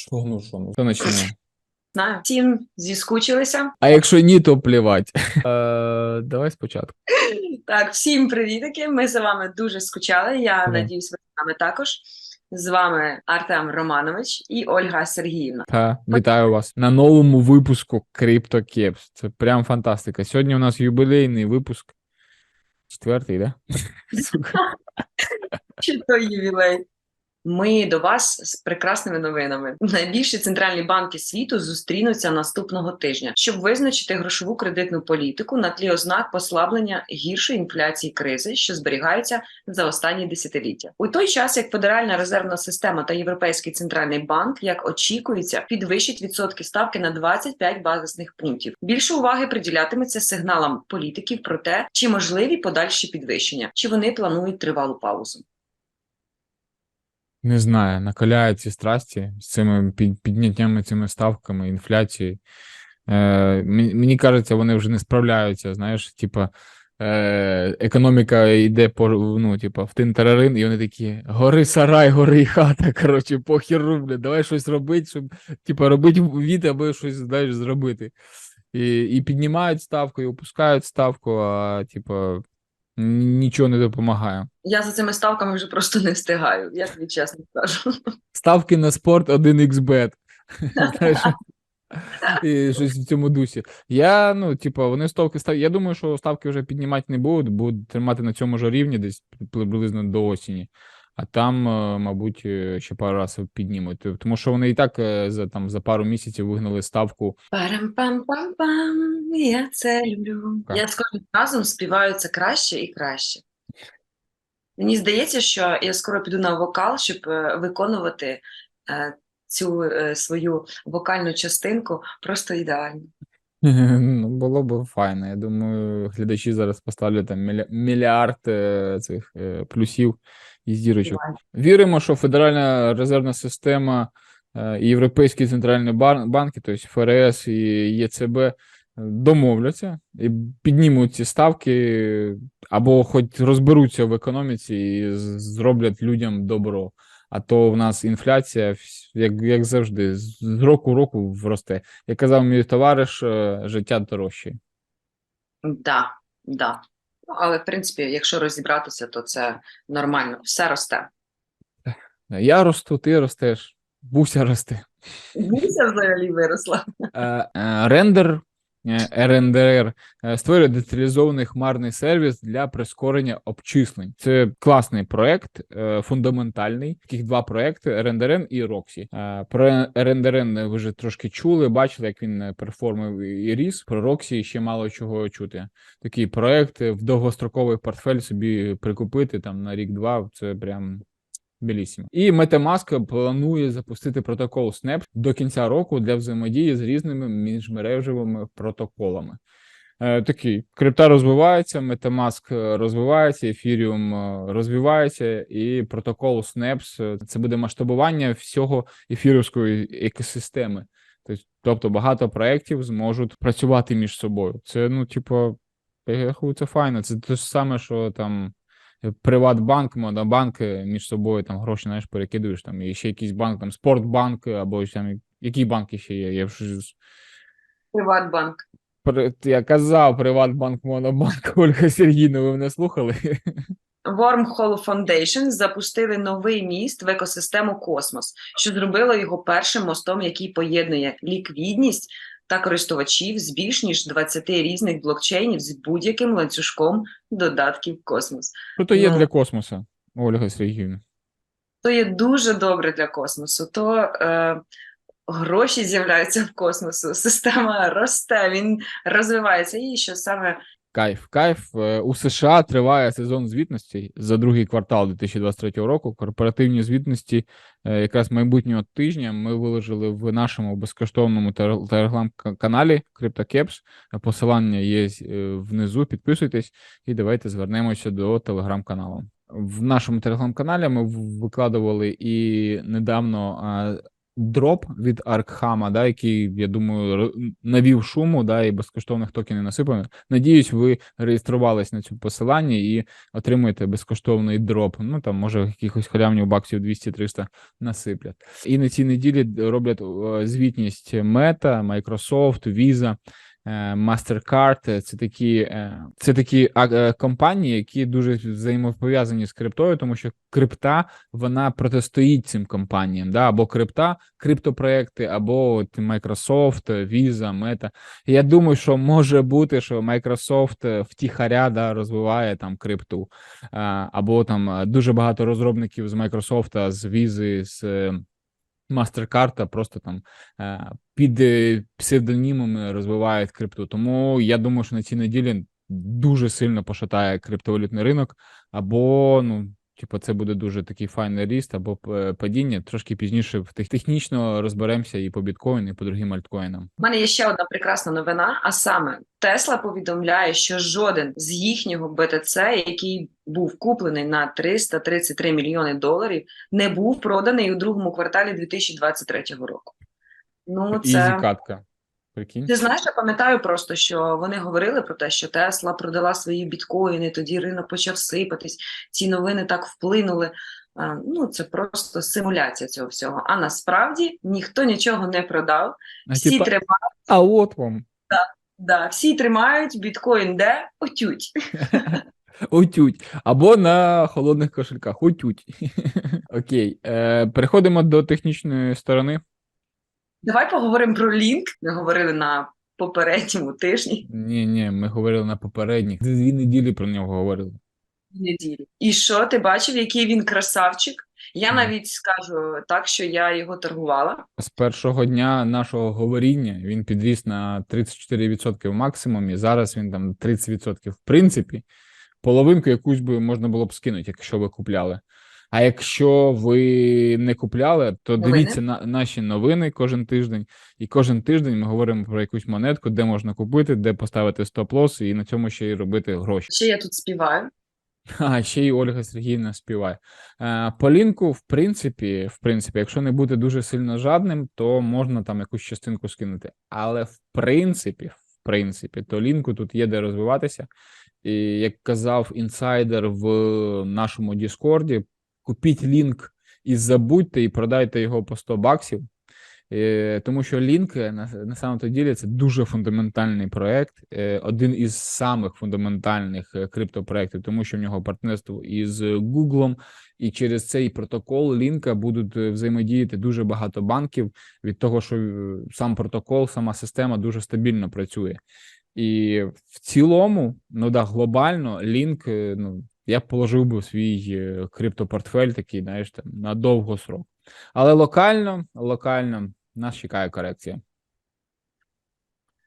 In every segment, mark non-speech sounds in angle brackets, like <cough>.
Що ну що ну? Хто починає? Знаю, <laughs> всім зіскучилися. А якщо ні, то плівать. Е, давай спочатку. <laughs> Так, всім привітики. Ми за вами дуже скучали. Я Да. надіюсь, ви з нами також. З вами Артем Романович і Ольга Сергіївна. Та вітаю вас на новому випуску CryptoCaps. Це прям фантастика. Сьогодні у нас юбілейний випуск. Четвертий, да? Сука. Чи то ювілей? Ми до вас з прекрасними новинами. Найбільші центральні банки світу зустрінуться наступного тижня, щоб визначити грошову кредитну політику на тлі ознак послаблення гіршої інфляції кризи, що зберігаються за останні десятиліття. У той час як Федеральна резервна система та Європейський центральний банк, як очікується, підвищить відсотки ставки на 25 базисних пунктів. Більше уваги приділятиметься сигналам політиків про те, чи можливі подальші підвищення, чи вони планують тривалу паузу. Не знаю, накаляють ці страсті з цими під, підняттями, цими ставками, інфляцією. Е, мені, кажеться, вони вже не справляються. Знаєш, типа е, економіка йде по ну, типа, в тин-тарарин, і вони такі: гори сарай, гори і хата. <laughs> Коротше, похер рублю, давай щось робити, щоб типа робити від, аби щось знаєш, зробити. І, і піднімають ставку, і опускають ставку, а типа нічого не допомагає. Я за цими ставками вже просто не встигаю, я тобі чесно скажу. Ставки на спорт 1xbet. <laughs> І щось в цьому дусі. Я, ну, типу, вони ставки став. Я думаю, що ставки вже піднімати не будуть, будуть тримати на цьому ж рівні десь приблизно до осені. А там, е, мабуть, е, ще пару разів піднімуть. Тому що вони і так е, за там за пару місяців вигнали ставку. Парам-пам-пам-пам, я це люблю. Так. Я з кожним разом співаю це краще і краще. Мені здається, що я скоро піду на вокал, щоб виконувати цю свою вокальну частинку просто ідеально. Ну, було б файно. Я думаю, глядачі зараз поставлять там міля- мільярд е, цих е, плюсів і зірочок. Віримо, що Федеральна резервна система е, і Європейський центральний бар- банки, тобто ФРС і ЄЦБ, е, домовляться і піднімуть ці ставки, або хоч розберуться в економіці і з- зроблять людям добро. А то в нас інфляція, як, як завжди, з року в року росте. Як казав мій товариш, е, життя дорожче. Да, да. Ну, Але в принципі, якщо розібратися, то це нормально, все росте. <laughs> Я росту, ти ростеш, буся росте. Гуся взагалі виросла. Е, е, Рендер РНДР е, створює деталізований хмарний сервіс для прискорення обчислень. Це класний проект, е, фундаментальний. Таких два проекти: RenderN і. Е, Про RenderN ви вже трошки чули, бачили, як він е, перформив і ріс. Про Roxy ще мало чого чути. Такий проект е, в довгостроковий портфель собі прикупити там на рік-два. Це прям. Білісімо. І MetaMask планує запустити протокол Snap до кінця року для взаємодії з різними міжмережевими протоколами. Е, такий крипта розвивається, MetaMask розвивається, Ethereum е, розвивається, і протокол Snaps е, це буде масштабування всього ефірівської екосистеми. Тобто- багато проєктів зможуть працювати між собою. Це, ну, типу, це файно. Це те ж саме, що там. Приватбанк, монобанк е, між собою там гроші знаєш, перекидуєш там, і ще якийсь банк, там Спортбанк, або там які банки ще є. Я вже Приватбанк. При- я казав Приватбанк, Монобанк, <laughs> Ольга Сергійна, ви мене слухали? Wormhole Foundation запустили новий міст в екосистему Космос, що зробило його першим мостом, який поєднує ліквідність та користувачів з більш ніж 20 різних блокчейнів з будь-яким ланцюжком додатків Космос. Що то є Ну. для космоса, Ольга Сергіївна? То є дуже добре для космосу. То е, гроші з'являються в космосу, <laughs> система росте, він розвивається. І що саме Кайф, кайф. Е, У США триває сезон звітності за другий квартал 2023 року. Корпоративні звітності е, якраз майбутнього тижня ми виложили в нашому безкоштовному тер- телеграм-каналі CryptoCaps. Посилання є е, внизу. Підписуйтесь і давайте звернемося до телеграм-каналу. В нашому телеграм-каналі ми викладували і недавно е, дроп від Аркхама, да, який, я думаю, навів шуму, да, і безкоштовних токенів насипано. Надіюсь, ви реєструвались на цю посилання і отримуєте безкоштовний дроп. Ну там може якихось халявнів баксів 200-300 насиплять. І на цій неділі роблять звітність Мета, Microsoft, Visa. Е, MasterCard, це такі, е, це такі е, компанії, які дуже взаємопов'язані з криптою, тому що крипта вона протистоїть цим компаніям, да, або крипта, криптопроекти, або от Microsoft, Visa, Meta. Я думаю, що може бути, що Microsoft е, втіхаря да, розвиває там крипту, або там е, дуже багато розробників з Microsoft, з Visa, з е, MasterCard просто там е, під е, псевдонімами розвивають крипту. Тому я думаю, що на цій неділі дуже сильно пошатає криптовалютний ринок, або ну. Типу, це буде дуже такий файний ріст або е, падіння. Трошки пізніше в технічно розберемося і по біткоїну, і по другим альткоїнам. У мене є ще одна прекрасна новина. А саме Тесла повідомляє, що жоден з їхнього BTC, який був куплений на 333 мільйони доларів, не був проданий у другому кварталі 2023 року. Ну Ізі це катка. Прикинь. ти знаєш, я пам'ятаю просто, що вони говорили про те, що Тесла продала свої біткоїни, тоді ринок почав сипатись. Ці новини так вплинули. Ну, це просто симуляція цього всього. А насправді ніхто нічого не продав. А, Всі типа, тримають, а от вам. да, всі тримають біткоін де отють. <laughs> Отють. Або на холодних кошельках. Отють. <laughs> Окей. Е, переходимо до технічної сторони. Давай поговоримо про лінк. Ми говорили на попередньому тижні Ні, ні, ми говорили на попередніх. Дві неділі про нього говорили. неділі. І що ти бачив, який він красавчик? Я навіть скажу так, що я його торгувала. З першого дня нашого говоріння він підріс на 34% в максимумі. Зараз він там 30%. В принципі, половинку якусь би можна було б скинути, якщо ви купляли. А якщо ви не купляли, то Новини? дивіться на наші новини кожен тиждень. І кожен тиждень ми говоримо про якусь монетку, де можна купити, де поставити стоп-лос, і на цьому ще й робити гроші. Ще я тут співаю. <laughs> А ще й Ольга Сергіївна співає. Е, По лінку, в принципі, в принципі, якщо не бути дуже сильно жадним, то можна там якусь частинку скинути. Але в принципі, в принципі, то лінку тут є де розвиватися. І як казав інсайдер в нашому Діскорді, купіть лінк і забудьте, і продайте його по 100 баксів. Е, Тому що лінк е, на, на самом то ділі це дуже фундаментальний проект, е, один із самих фундаментальних криптопроєктів, тому що в нього партнерство із Google, і через цей протокол лінка будуть взаємодіяти дуже багато банків від того, що сам протокол, сама система дуже стабільно працює. І в цілому, ну да, глобально лінк, ну я б положив би в свій е, криптопортфель такий, знаєш, там на довго срок. Але локально, локально нас чекає корекція.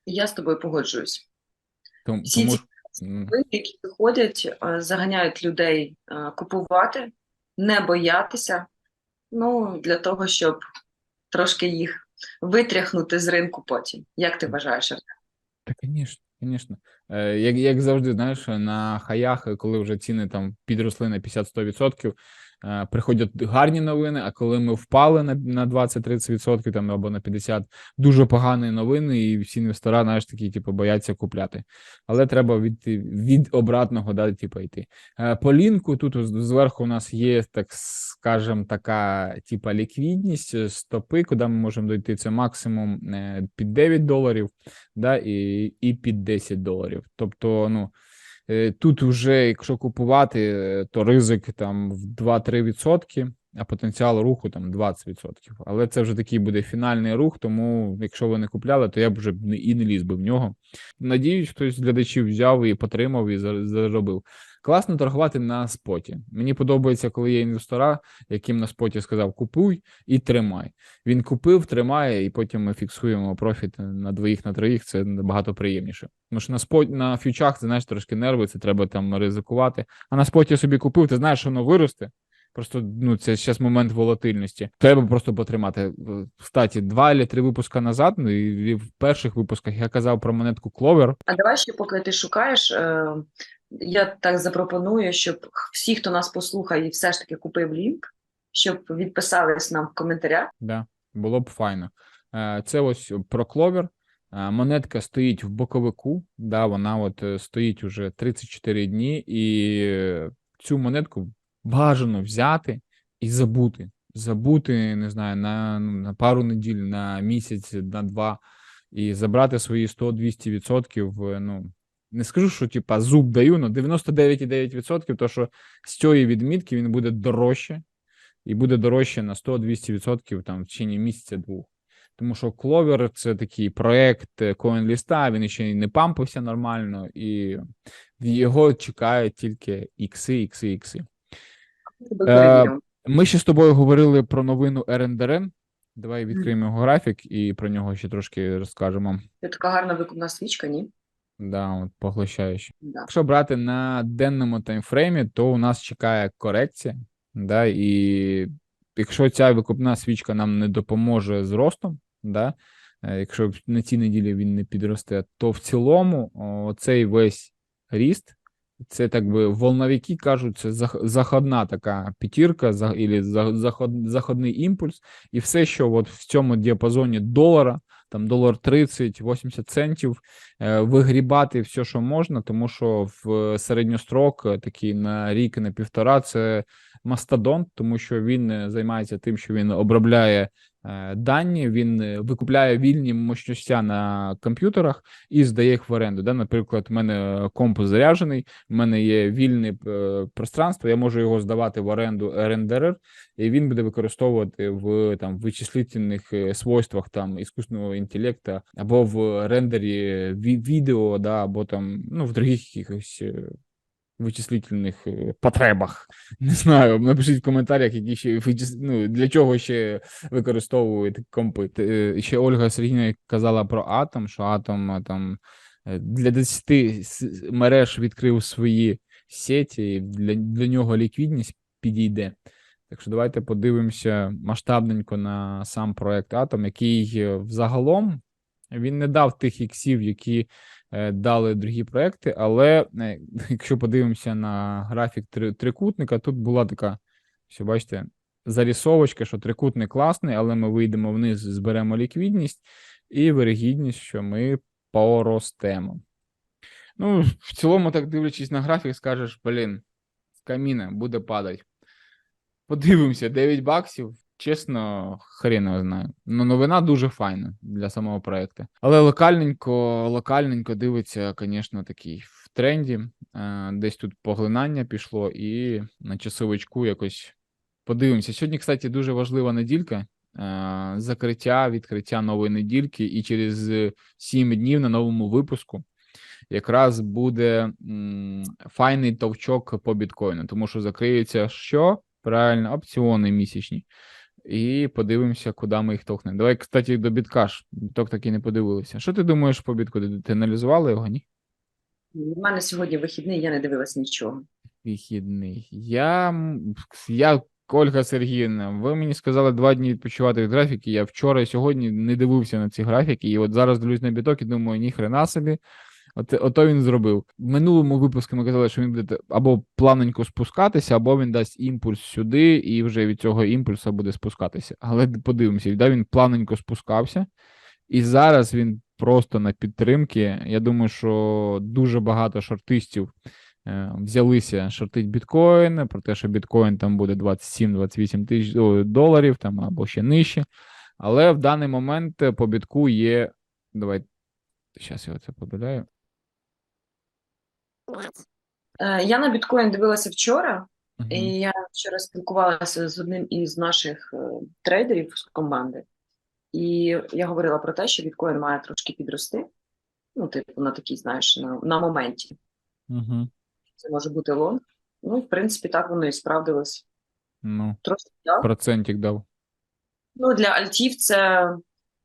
Я з тобою погоджуюсь. Тому, Всі тому ці які виходять, е, заганяють людей е, купувати, не боятися. Ну, для того, щоб трошки їх витряхнути з ринку потім. Як ти вважаєш? Артем? Та, звісно, звісно. Як, як завжди, знаєш, на хаях, коли вже ціни там підросли на 50-100%, е, приходять гарні новини, а коли ми впали на, на 20-30% там, або на 50%, дуже погані новини, і всі інвестора, знаєш, такі, типу, бояться купляти. Але треба від, від обратного да, типу, йти. Е, По лінку тут зверху у нас є, так скажем, така типа ліквідність, е, стопи, куди ми можемо дойти. Це максимум е, під 9 доларів, да, і, і під 10 доларів. Тобто, ну. Е, Тут вже, якщо купувати, е, то ризик там в 2-3%, а потенціал руху там 20%. Але це вже такий буде фінальний рух, тому якщо ви не купляли, то я б вже і не ліз би в нього. Надіюсь, хтось з глядачів взяв і потримав, і заробив. Класно торгувати на споті. Мені подобається, коли є інвестора, яким на споті сказав купуй і тримай. Він купив, тримає, і потім ми фіксуємо профіт на двоїх, на троїх. Це набагато приємніше. Тому що на спот на фьючах це знаєш трошки нерви, це треба там ризикувати. А на споті собі купив, ти знаєш, що воно виросте. Просто ну це зараз момент волатильності. Треба просто потримати. Кстати, два чи три випуска назад, ну і в перших випусках я казав про монетку Clover. А давай ще, поки ти шукаєш, е, я так запропоную, щоб всі, хто нас послухає і все ж таки купив лінк, щоб відписались нам в коментарях. Да. Було б файно. Е, Це ось про кловер. Е, Монетка стоїть в боковику. Да, вона от е, стоїть уже 34 дні, і е, цю монетку бажано взяти і забути. Забути, не знаю, на, ну, на пару неділь, на місяць, на два, і забрати свої 100-200%. е, Ну, не скажу, що типа зуб даю, але 99,9%, то що з цієї відмітки він буде дорожче, і буде дорожче на 100-200% там в течение місяця-двох. Тому що Clover — це такий проект CoinList, він ще не пампився нормально, і в його чекають тільки ікси, ікси, ікси. Е. Ми ще з тобою говорили про новину RNDRN. Давай відкриємо його графік і про нього ще трошки розкажемо. Це така гарна викупна свічка, ні? Да, от поглощаючи. Да. Якщо брати на денному таймфреймі, то у нас чекає корекція. Да, і якщо ця викупна свічка нам не допоможе з ростом, да, е, якщо на цій неділі він не підросте, то в цілому цей весь ріст, це так би волновики кажуть, це заходна така п'ятірка, заход, заходний імпульс, і все, що от в цьому діапазоні долара, там долар 30, 80 центів, е, вигрібати все, що можна, тому що в середньострок, е, такий на рік, на півтора, це мастодонт, тому що він е, займається тим, що він обробляє е, дані, він е, викупляє вільні мощностя на комп'ютерах і здає їх в оренду. Да? Наприклад, в мене комп заряджений, в мене є вільне е, пространство, я можу його здавати в оренду РНДР, і він буде використовувати в там вичислительних е, свойствах там іскусного інтелекту або в рендері відео, да, або там ну в других якихось е, вичислительних е, потребах. <laughs> Не знаю. Напишіть в коментарях, які ще ну, для чого ще використовують компи. Е, Ще Ольга Сергійовна казала про атом, що атом там е, для 10 мереж відкрив свої сеті, і для, для нього ліквідність підійде. Так що давайте подивимося масштабненько на сам проект Атом, який е, взагалом він не дав тих іксів, які дали другі проекти, але е, якщо подивимося на графік трикутника, тут була така, що бачите, зарисовочка, що трикутник класний, але ми вийдемо вниз, зберемо ліквідність і вирогідність, що ми поростемо. Ну, в цілому, так дивлячись на графік, скажеш, блін, з каміна буде падати. Подивимося, 9 баксів. Чесно, хрен знаю. Ну, новина дуже файна для самого проекту. Але локальненько, локальненько дивиться, звісно, такий в тренді. Е, Десь тут поглинання пішло, і на часовичку якось подивимося. Сьогодні, кстати, дуже важлива неділька. е, Закриття, відкриття нової недільки, і через 7 днів на новому випуску якраз буде файний товчок по біткоїну, тому що закриються що? Правильно, опціони місячні. І подивимося, куди ми їх товкнемо. Давай, кстати, до біткаш. Біток таки не подивилися. Що ти думаєш по бітку? Ти- аналізувала його, ні? У мене сьогодні вихідний, я не дивилась нічого. Вихідний. Я, я Ольга Сергіївна, ви мені сказали два дні відпочивати від графіки. Я вчора і сьогодні не дивився на ці графіки, і от зараз дивлюсь на біток і думаю, ні хрена собі. От, ото він зробив. В минулому випуску ми казали, що він буде або плавненько спускатися, або він дасть імпульс сюди, і вже від цього імпульсу буде спускатися. Але подивимося, да, він плавненько спускався, і зараз він просто на підтримки. Я думаю, що дуже багато шортистів е, взялися шортить біткоін, про те, що біткоін там буде 27-28 тисяч доларів там або ще нижче. Але в даний момент по бітку є. Давай. Зараз я це поділяю. Е, Я на біткоін дивилася вчора, Мгм. і я вчора спілкувалася з одним із наших е, трейдерів з команди, і я говорила про те, що біткоін має трошки підрости. Ну, типу, на такій, знаєш, на, на моменті. Мгм. Це може бути лонг. Ну, в принципі, так воно і справдилось. Ну, Трошки так. процентик дав. Ну, для альтів це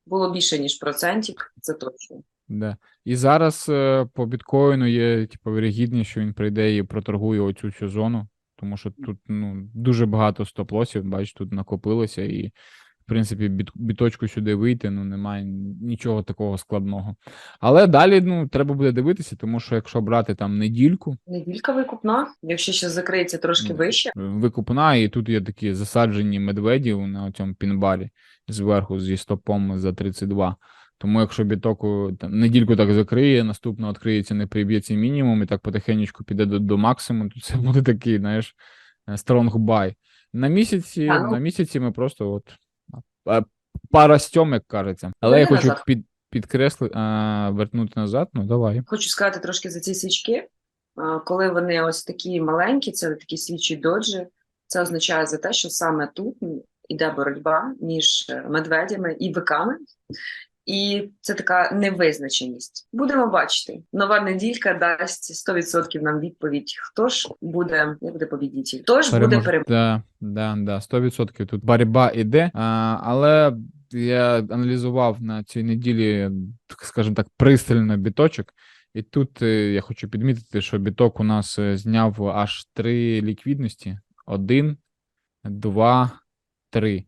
було більше, ніж процентик, це точно. Да. І зараз е, по біткоїну є типу, вірогідність, що він прийде і проторгує оцю всю зону, тому що тут ну, дуже багато стоп-лосів, бачиш, тут накопилося, і в принципі, біт, біточку сюди вийти, ну немає нічого такого складного. Але далі ну, треба буде дивитися, тому що якщо брати там недільку, Неділька викупна, якщо ще закриється трошки вище. викупна, і тут є такі засаджені медведі на цьому пінбарі зверху зі стопом за 32. Тому якщо бітоку там, недільку так закриє, наступно відкриється, не приб'ється мінімум, і так потихеньку піде до, до максимуму, то це <laughs> буде такий, знаєш, strong buy. На місяці, Та, ну. на місяці ми просто от а, паростьом, як кажеться. Але я хочу назад. під, підкреслити, а, вернути назад, ну давай. Хочу сказати трошки за ці свічки. Коли вони ось такі маленькі, це такі свічі доджі, це означає за те, що саме тут іде боротьба між е, медведями і биками. І це така невизначеність. Будемо бачити. Нова неділька дасть 100% нам відповідь. Хто ж буде, як буде побідітель? Хто ж буде Перемож... переможцем? Да, да, да, 100% тут боротьба іде, а, але я аналізував на цій неділі, скажімо так, пристально біточок. І тут е, я хочу підмітити, що біток у нас е, зняв аж три ліквідності: один, два, три.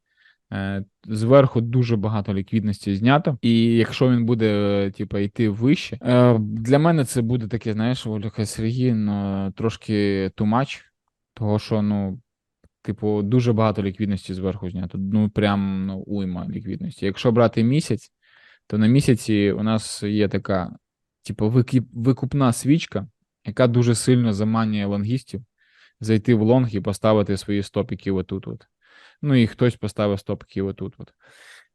Е, Зверху дуже багато ліквідності знято, і якщо він буде, е, типу, йти вище, е, для мене це буде таке, знаєш, Ольга Сергій, ну, трошки much, того що, ну, типу, дуже багато ліквідності зверху знято. Ну, прям ну, уйма ліквідності. Якщо брати місяць, то на місяці у нас є така, типу, викупна свічка, яка дуже сильно заманює лонгістів зайти в лонг і поставити свої стопики отут. От. Ну і хтось поставив стопики отут. От.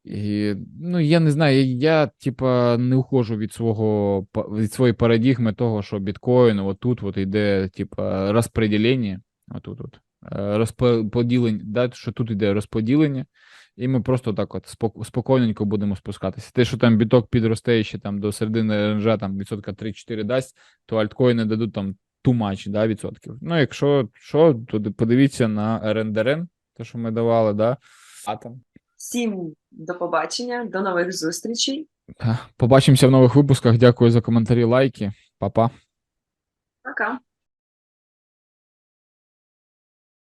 І, ну, я не знаю, я, типа не ухожу від свого від своєї парадігми того, що біткоін отут от йде, типа, розподілення, отут от, е, розподілення, да, що тут йде розподілення, і ми просто так от спок- спокійненько будемо спускатися. Те, що там біток підросте ще там до середини ренжа, там відсотка 3-4 дасть, то альткоїни дадуть там much, да, відсотків. Ну, якщо що, то подивіться на РНДРН, те, що ми давали, да, атом. Всім до побачення, до нових зустрічей. Побачимося в нових випусках. Дякую за коментарі, лайки. Па-па. Пока.